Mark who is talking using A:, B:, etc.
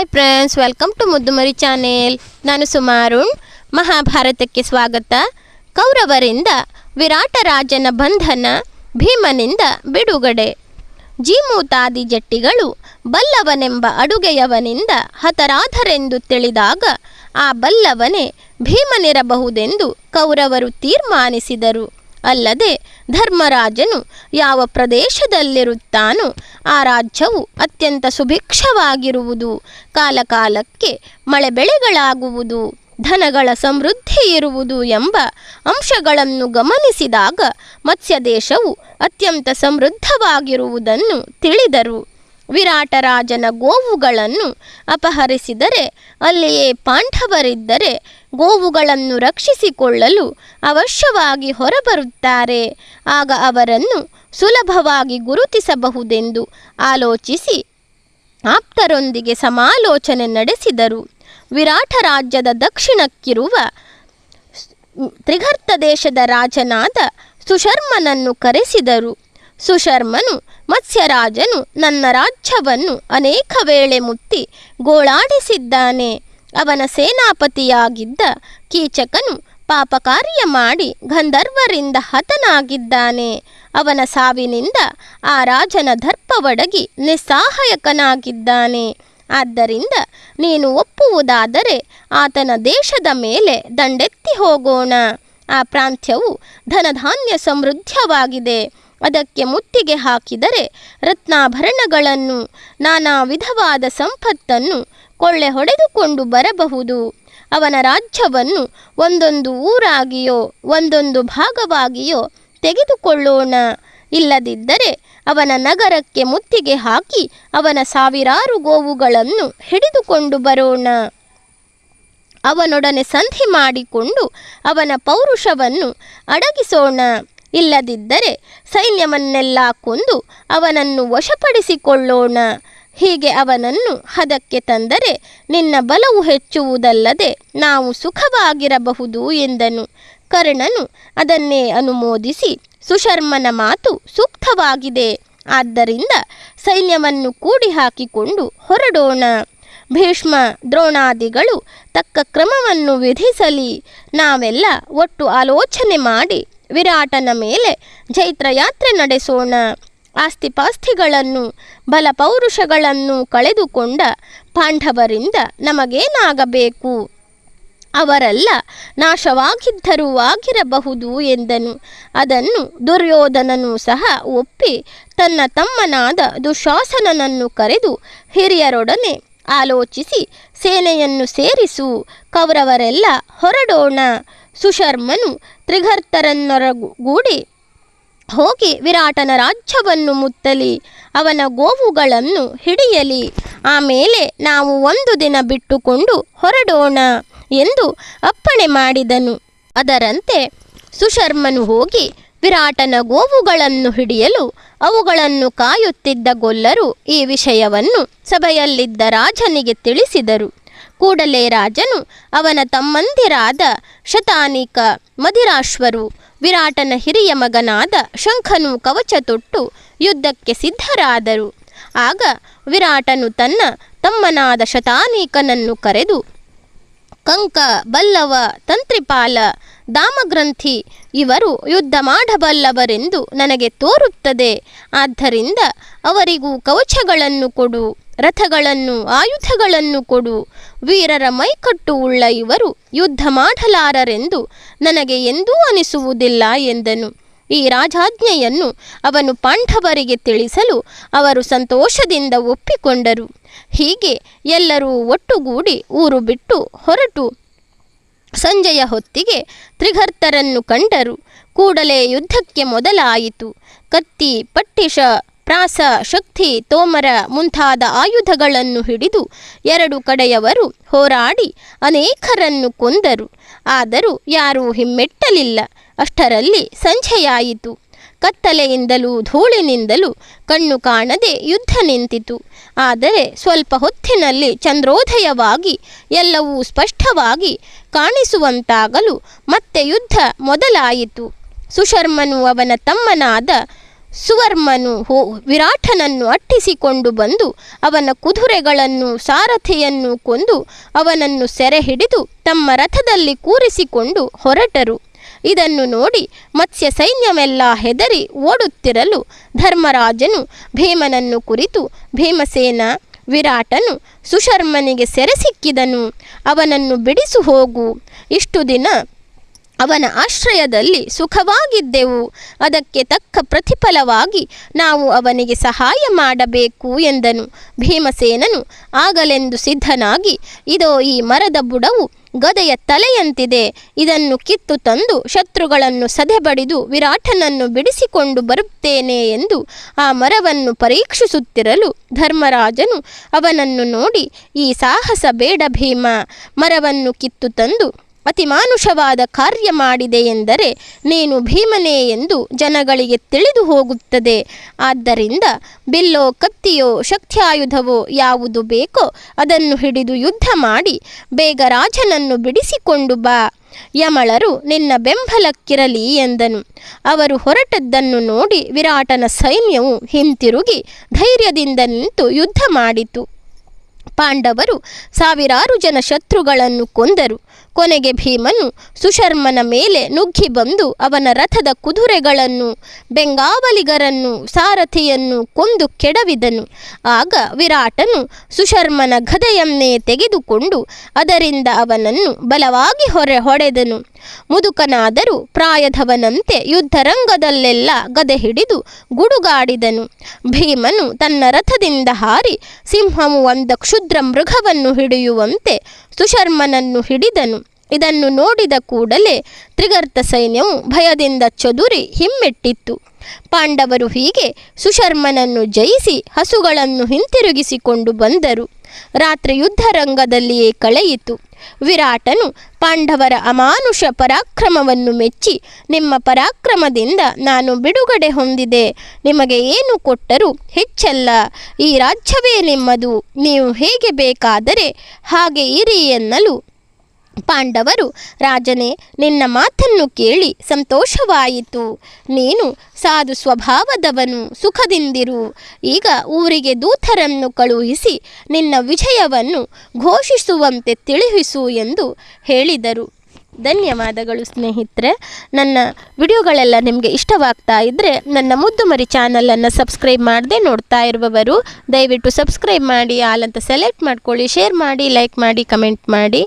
A: Hi friends welcome to Muddumari channel ನಾನು ಸುಮಾರುಣ್ ಮಹಾಭಾರತಕ್ಕೆ ಸ್ವಾಗತ. ಕೌರವರಿಂದ ವಿರಾಟ ರಾಜನ ಬಂಧನ, ಭೀಮನಿಂದ ಬಿಡುಗಡೆ. ಜೀಮೂತಾದಿ ಜಟ್ಟಿಗಳು ಬಲ್ಲವನೆಂಬ ಅಡುಗೆಯವನಿಂದ ಹತರಾಧರೆಂದು ತಿಳಿದಾಗ ಆ ಬಲ್ಲವನೇ ಭೀಮನಿರಬಹುದೆಂದು ಕೌರವರು ತೀರ್ಮಾನಿಸಿದರು. ಅಲ್ಲದೆ ಧರ್ಮರಾಜನು ಯಾವ ಪ್ರದೇಶದಲ್ಲಿರುತ್ತಾನೋ ಆ ರಾಜ್ಯವು ಅತ್ಯಂತ ಸುಭಿಕ್ಷವಾಗಿರುವುದು. ಕಾಲಕಾಲಕ್ಕೆ ಮಳೆ ಬೆಳೆಗಳಾಗುವುದು, ಧನಗಳ ಸಮೃದ್ಧಿ ಇರುವುದು ಎಂಬ ಅಂಶಗಳನ್ನು ಗಮನಿಸಿದಾಗ ಮತ್ಸ್ಯ ದೇಶವು ಅತ್ಯಂತ ಸಮೃದ್ಧವಾಗಿರುವುದನ್ನು ತಿಳಿದರು. ವಿರಾಟ ರಾಜನ ಗೋವುಗಳನ್ನು ಅಪಹರಿಸಿದರೆ, ಅಲ್ಲಿಯೇ ಪಾಂಡವರಿದ್ದರೆ ಗೋವುಗಳನ್ನು ರಕ್ಷಿಸಿಕೊಳ್ಳಲು ಅವಶ್ಯವಾಗಿ ಹೊರಬರುತ್ತಾರೆ. ಆಗ ಅವರನ್ನು ಸುಲಭವಾಗಿ ಗುರುತಿಸಬಹುದೆಂದು ಆಲೋಚಿಸಿ ಆಪ್ತರೊಂದಿಗೆ ಸಮಾಲೋಚನೆ ನಡೆಸಿದರು. ವಿರಾಟ ರಾಜ್ಯದ ದಕ್ಷಿಣಕ್ಕಿರುವ ತ್ರಿಘರ್ತ ದೇಶದ ರಾಜನಾದ ಸುಶರ್ಮನನ್ನು ಕರೆಸಿದರು. ಸುಶರ್ಮನು, ಮತ್ಸ್ಯರಾಜನು ನನ್ನ ರಾಜ್ಯವನ್ನು ಅನೇಕ ವೇಳೆ ಮುತ್ತಿ ಗೋಳಾಡಿಸಿದ್ದಾನೆ. ಅವನ ಸೇನಾಪತಿಯಾಗಿದ್ದ ಕೀಚಕನು ಪಾಪ ಕಾರ್ಯ ಮಾಡಿ ಗಂಧರ್ವರಿಂದ ಹತನಾಗಿದ್ದಾನೆ. ಅವನ ಸಾವಿನಿಂದ ಆ ರಾಜನ ದರ್ಪವಡಗಿ ನಿಸ್ಸಹಾಯಕನಾಗಿದ್ದಾನೆ. ಆದ್ದರಿಂದ ನೀನು ಒಪ್ಪುವುದಾದರೆ ಆತನ ದೇಶದ ಮೇಲೆ ದಂಡೆತ್ತಿ ಹೋಗೋಣ. ಆ ಪ್ರಾಂತ್ಯವು ಧನಧಾನ್ಯ ಸಮೃದ್ಧವಾಗಿದೆ. ಅದಕ್ಕೆ ಮುತ್ತಿಗೆ ಹಾಕಿದರೆ ರತ್ನಾಭರಣಗಳನ್ನು, ನಾನಾ ವಿಧವಾದ ಸಂಪತ್ತನ್ನು ಕೊಳ್ಳೆ ಹೊಡೆದುಕೊಂಡು ಬರಬಹುದು. ಅವನ ರಾಜ್ಯವನ್ನು ಒಂದೊಂದು ಊರಾಗಿಯೋ, ಒಂದೊಂದು ಭಾಗವಾಗಿಯೋ ತೆಗೆದುಕೊಳ್ಳೋಣ. ಇಲ್ಲದಿದ್ದರೆ ಅವನ ನಗರಕ್ಕೆ ಮುತ್ತಿಗೆ ಹಾಕಿ ಅವನ ಸಾವಿರಾರು ಗೋವುಗಳನ್ನು ಹಿಡಿದುಕೊಂಡು ಬರೋಣ. ಅವನೊಡನೆ ಸಂಧಿ ಮಾಡಿಕೊಂಡು ಅವನ ಪೌರುಷವನ್ನು ಅಡಗಿಸೋಣ. ಇಲ್ಲದಿದ್ದರೆ ಸೈನ್ಯವನ್ನೆಲ್ಲ ಕೊಂದು ಅವನನ್ನು ವಶಪಡಿಸಿಕೊಳ್ಳೋಣ. ಹೀಗೆ ಅವನನ್ನು ಹದಕ್ಕೆ ತಂದರೆ ನಿನ್ನ ಬಲವು ಹೆಚ್ಚುವುದಲ್ಲದೆ ನಾವು ಸುಖವಾಗಿರಬಹುದು ಎಂದನು. ಕರ್ಣನು ಅದನ್ನೇ ಅನುಮೋದಿಸಿ ಸುಶರ್ಮನ ಮಾತು ಸೂಕ್ತವಾಗಿದೆ. ಆದ್ದರಿಂದ ಸೈನ್ಯವನ್ನು ಕೂಡಿ ಹಾಕಿಕೊಂಡು ಹೊರಡೋಣ. ಭೀಷ್ಮ ದ್ರೋಣಾದಿಗಳು ತಕ್ಕ ಕ್ರಮವನ್ನು ವಿಧಿಸಲಿ. ನಾವೆಲ್ಲ ಒಟ್ಟು ಆಲೋಚನೆ ಮಾಡಿ ವಿರಾಟನ ಮೇಲೆ ಜೈತ್ರಯಾತ್ರೆ ನಡೆಸೋಣ. ಆಸ್ತಿಪಾಸ್ತಿಗಳನ್ನು, ಬಲಪೌರುಷಗಳನ್ನು ಕಳೆದುಕೊಂಡ ಪಾಂಡವರಿಂದ ನಮಗೇನಾಗಬೇಕು? ಅವರೆಲ್ಲ ನಾಶವಾಗಿದ್ದರೂ ಆಗಿರಬಹುದು ಎಂದನು. ಅದನ್ನು ದುರ್ಯೋಧನನು ಸಹ ಒಪ್ಪಿ ತನ್ನ ತಮ್ಮನಾದ ದುಶಾಸನನನ್ನು ಕರೆದು ಹಿರಿಯರೊಡನೆ ಆಲೋಚಿಸಿ ಸೇನೆಯನ್ನು ಸೇರಿಸು, ಕೌರವರೆಲ್ಲ ಹೊರಡೋಣ. ಸುಶರ್ಮನು ತ್ರಿಘರ್ತರನ್ನೊರಗೂಡಿ ಹೋಗಿ ವಿರಾಟನ ರಾಜ್ಯವನ್ನು ಮುತ್ತಲಿ, ಅವನ ಗೋವುಗಳನ್ನು ಹಿಡಿಯಲಿ. ಆಮೇಲೆ ನಾವು ಒಂದು ದಿನ ಬಿಟ್ಟುಕೊಂಡು ಹೊರಡೋಣ ಎಂದು ಅಪ್ಪಣೆ ಮಾಡಿದನು. ಅದರಂತೆ ಸುಶರ್ಮನು ಹೋಗಿ ವಿರಾಟನ ಗೋವುಗಳನ್ನು ಹಿಡಿಯಲು ಅವುಗಳನ್ನು ಕಾಯುತ್ತಿದ್ದ ಗೊಲ್ಲರು ಈ ವಿಷಯವನ್ನು ಸಭೆಯಲ್ಲಿದ್ದ ರಾಜನಿಗೆ ತಿಳಿಸಿದರು. ಕೂಡಲೇ ರಾಜನು ಅವನ ತಮ್ಮಂದಿರಾದ ಶತಾನಿಕ ಮದಿರಾಶ್ವರು, ವಿರಾಟನ ಹಿರಿಯ ಮಗನಾದ ಶಂಖನು ಕವಚ ತೊಟ್ಟು ಯುದ್ಧಕ್ಕೆ ಸಿದ್ಧರಾದರು. ಆಗ ವಿರಾಟನು ತನ್ನ ತಮ್ಮನಾದ ಶತಾನೀಕನನ್ನು ಕರೆದು, ಕಂಕ, ಬಲ್ಲವ, ತಂತ್ರಿಪಾಲ, ದಾಮಗ್ರಂಥಿ, ಇವರು ಯುದ್ಧ ಮಾಡಬಲ್ಲವರೆಂದು ನನಗೆ ತೋರುತ್ತದೆ. ಆದ್ದರಿಂದ ಅವರಿಗೂ ಕವಚಗಳನ್ನು ಕೊಡು. ರಥಗಳನ್ನು, ಆಯುಧಗಳನ್ನು ಕೊಡು. ವೀರರ ಮೈಕಟ್ಟು ಉಳ್ಳ ಇವರು ಯುದ್ಧ ಮಾಡಲಾರರೆಂದು ನನಗೆ ಎಂದೂ ಅನಿಸುವುದಿಲ್ಲ ಎಂದನು. ಈ ರಾಜಾಜ್ಞೆಯನ್ನು ಅವನು ಪಾಂಡವರಿಗೆ ತಿಳಿಸಲು ಅವರು ಸಂತೋಷದಿಂದ ಒಪ್ಪಿಕೊಂಡರು. ಹೀಗೆ ಎಲ್ಲರೂ ಒಟ್ಟುಗೂಡಿ ಊರು ಬಿಟ್ಟು ಹೊರಟು. ಸಂಜೆಯ ಹೊತ್ತಿಗೆ ತ್ರಿಗರ್ತರನ್ನು ಕಂಡರು. ಕೂಡಲೇ ಯುದ್ಧಕ್ಕೆ ಮೊದಲಾಯಿತು. ಕತ್ತಿ ಪಟ್ಟಿಷ ಪ್ರಾಸ ಶಕ್ತಿ, ತೋಮರ ಮುಂತಾದ ಆಯುಧಗಳನ್ನು ಹಿಡಿದು ಎರಡು ಕಡೆಯವರು ಹೋರಾಡಿ ಅನೇಕರನ್ನು ಕೊಂದರು. ಆದರೂ ಯಾರೂ ಹಿಮ್ಮೆಟ್ಟಲಿಲ್ಲ. ಅಷ್ಟರಲ್ಲಿ ಸಂಜೆಯಾಯಿತು. ಕತ್ತಲೆಯಿಂದಲೂ ಧೂಳಿನಿಂದಲೂ ಕಣ್ಣು ಕಾಣದೆ ಯುದ್ಧ ನಿಂತಿತು. ಆದರೆ ಸ್ವಲ್ಪ ಹೊತ್ತಿನಲ್ಲಿ ಚಂದ್ರೋದಯವಾಗಿ ಎಲ್ಲವೂ ಸ್ಪಷ್ಟವಾಗಿ ಕಾಣಿಸುವಂತಾಗಲು ಮತ್ತೆ ಯುದ್ಧ ಮೊದಲಾಯಿತು. ಸುಶರ್ಮನು ಅವನ ತಮ್ಮನಾದ ಸುವರ್ಮನು ಹೋ ವಿರಾಟನನ್ನು ಅಟ್ಟಿಸಿಕೊಂಡು ಬಂದು ಅವನ ಕುದುರೆಗಳನ್ನು, ಸಾರಥಿಯನ್ನು ಕೊಂದು ಅವನನ್ನು ಸೆರೆ ಹಿಡಿದು ತಮ್ಮ ರಥದಲ್ಲಿ ಕೂರಿಸಿಕೊಂಡು ಹೊರಟರು. ಇದನ್ನು ನೋಡಿ ಮತ್ಸ್ಯ ಸೈನ್ಯವೆಲ್ಲ ಹೆದರಿ ಓಡುತ್ತಿರಲು ಧರ್ಮರಾಜನು ಭೀಮನನ್ನು ಕುರಿತು, ಭೀಮಸೇನ, ವಿರಾಟನು ಸುಶರ್ಮನಿಗೆ ಸೆರೆ ಸಿಕ್ಕಿದನು, ಅವನನ್ನು ಬಿಡಿಸು ಹೋಗು. ಇಷ್ಟು ದಿನ ಅವನ ಆಶ್ರಯದಲ್ಲಿ ಸುಖವಾಗಿದ್ದೆವು. ಅದಕ್ಕೆ ತಕ್ಕ ಪ್ರತಿಫಲವಾಗಿ ನಾವು ಅವನಿಗೆ ಸಹಾಯ ಮಾಡಬೇಕು ಎಂದನು. ಭೀಮಸೇನನು ಆಗಲೆಂದು ಸಿದ್ಧನಾಗಿ, ಇದೋ ಈ ಮರದ ಬುಡವು ಗದೆಯ ತಲೆಯಂತಿದೆ. ಇದನ್ನು ಕಿತ್ತು ತಂದು ಶತ್ರುಗಳನ್ನು ಸದೆಬಡಿದು ವಿರಾಟನನ್ನು ಬಿಡಿಸಿಕೊಂಡು ಬರುತ್ತೇನೆ ಎಂದು ಆ ಮರವನ್ನು ಪರೀಕ್ಷಿಸುತ್ತಿರಲು ಧರ್ಮರಾಜನು ಅವನನ್ನು ನೋಡಿ, ಈ ಸಾಹಸ ಬೇಡ ಭೀಮ. ಮರವನ್ನು ಕಿತ್ತು ತಂದು ಅತಿ ಮಾನುಷವಾದ ಕಾರ್ಯ ಮಾಡಿದೆ ಎಂದರೆ ನೀನು ಭೀಮನೇ ಎಂದು ಜನಗಳಿಗೆ ತಿಳಿದು ಹೋಗುತ್ತದೆ. ಆದ್ದರಿಂದ ಬಿಲ್ಲೋ ಕತ್ತಿಯೋ ಶಕ್ತ್ಯಾಯುಧವೋ ಯಾವುದು ಬೇಕೋ ಅದನ್ನು ಹಿಡಿದು ಯುದ್ಧ ಮಾಡಿ ಬೇಗ ರಾಜನನ್ನು ಬಿಡಿಸಿಕೊಂಡು ಬಾ. ಯಮಳರು ನಿನ್ನ ಬೆಂಬಲಕ್ಕಿರಲಿ ಎಂದನು. ಅವರು ಹೊರಟದ್ದನ್ನು ನೋಡಿ ವಿರಾಟನ ಸೈನ್ಯವು ಹಿಂತಿರುಗಿ ಧೈರ್ಯದಿಂದ ನಿಂತು ಯುದ್ಧ ಮಾಡಿತು. ಪಾಂಡವರು ಸಾವಿರಾರು ಜನ ಶತ್ರುಗಳನ್ನು ಕೊಂದರು. ಕೊನೆಗೆ ಭೀಮನು ಸುಶರ್ಮನ ಮೇಲೆ ನುಗ್ಗಿ ಬಂದು ಅವನ ರಥದ ಕುದುರೆಗಳನ್ನು, ಬೆಂಗಾವಲಿಗರನ್ನು, ಸಾರಥಿಯನ್ನು ಕೊಂದು ಕೆಡವಿದನು. ಆಗ ವಿರಾಟನು ಸುಶರ್ಮನ ಗದೆಯನ್ನೇ ತೆಗೆದುಕೊಂಡು ಅದರಿಂದ ಅವನನ್ನು ಬಲವಾಗಿ ಹೊರೆ ಹೊಡೆದನು. ಮುದುಕನಾದರೂ ಪ್ರಾಯಧವನಂತೆ ಯುದ್ಧರಂಗದಲ್ಲೆಲ್ಲ ಗದೆ ಹಿಡಿದು ಗುಡುಗಾಡಿದನು. ಭೀಮನು ತನ್ನ ರಥದಿಂದ ಹಾರಿ ಸಿಂಹವು ಒಂದ ಕ್ಷುದ್ರ ಮೃಗವನ್ನು ಹಿಡಿಯುವಂತೆ ಸುಶರ್ಮನನ್ನು ಹಿಡಿದನು. ಇದನ್ನು ನೋಡಿದ ಕೂಡಲೇ ತ್ರಿಗರ್ತ ಸೈನ್ಯವು ಭಯದಿಂದ ಚದುರಿ ಹಿಮ್ಮೆಟ್ಟಿತ್ತು. ಪಾಂಡವರು ಹೀಗೆ ಸುಶರ್ಮನನ್ನು ಜಯಿಸಿ ಹಸುಗಳನ್ನು ಹಿಂತಿರುಗಿಸಿಕೊಂಡು ಬಂದರು. ರಾತ್ರಿ ಯುದ್ಧರಂಗದಲ್ಲಿಯೇ ಕಳೆಯಿತು. ವಿರಾಟನು ಪಾಂಡವರ ಅಮಾನುಷ ಪರಾಕ್ರಮವನ್ನು ಮೆಚ್ಚಿ, ನಿಮ್ಮ ಪರಾಕ್ರಮದಿಂದ ನಾನು ಬಿಡುಗಡೆ ಹೊಂದಿದೆ. ನಿಮಗೆ ಏನು ಕೊಟ್ಟರೂ ಹೆಚ್ಚಲ್ಲ. ಈ ರಾಜ್ಯವೇ ನಿಮ್ಮದು. ನೀವು ಹೇಗೆ ಬೇಕಾದರೆ ಹಾಗೆ ಇರಿ ಎನ್ನಲು ಪಾಂಡವರು, ರಾಜನೇ, ನಿನ್ನ ಮಾತನ್ನು ಕೇಳಿ ಸಂತೋಷವಾಯಿತು. ನೀನು ಸಾಧು ಸ್ವಭಾವದವನು, ಸುಖದಿಂದಿರು. ಈಗ ಊರಿಗೆ ದೂತರನ್ನು ಕಳುಹಿಸಿ ನಿನ್ನ ವಿಜಯವನ್ನು ಘೋಷಿಸುವಂತೆ ತಿಳಿಸು ಎಂದು ಹೇಳಿದರು. ಧನ್ಯವಾದಗಳು ಸ್ನೇಹಿತರೆ. ನನ್ನ ವಿಡಿಯೋಗಳೆಲ್ಲ ನಿಮಗೆ ಇಷ್ಟವಾಗ್ತಾ ಇದ್ದರೆ ನನ್ನ ಮುದ್ದು ಮರಿ ಚಾನಲನ್ನು ಸಬ್ಸ್ಕ್ರೈಬ್ ಮಾಡದೆ ನೋಡ್ತಾ ಇರುವವರು, ದಯವಿಟ್ಟು ಸಬ್ಸ್ಕ್ರೈಬ್ ಮಾಡಿ, ಆಲ್ ಅಂತ ಸೆಲೆಕ್ಟ್ ಮಾಡ್ಕೊಳ್ಳಿ, ಶೇರ್ ಮಾಡಿ, ಲೈಕ್ ಮಾಡಿ, ಕಮೆಂಟ್ ಮಾಡಿ.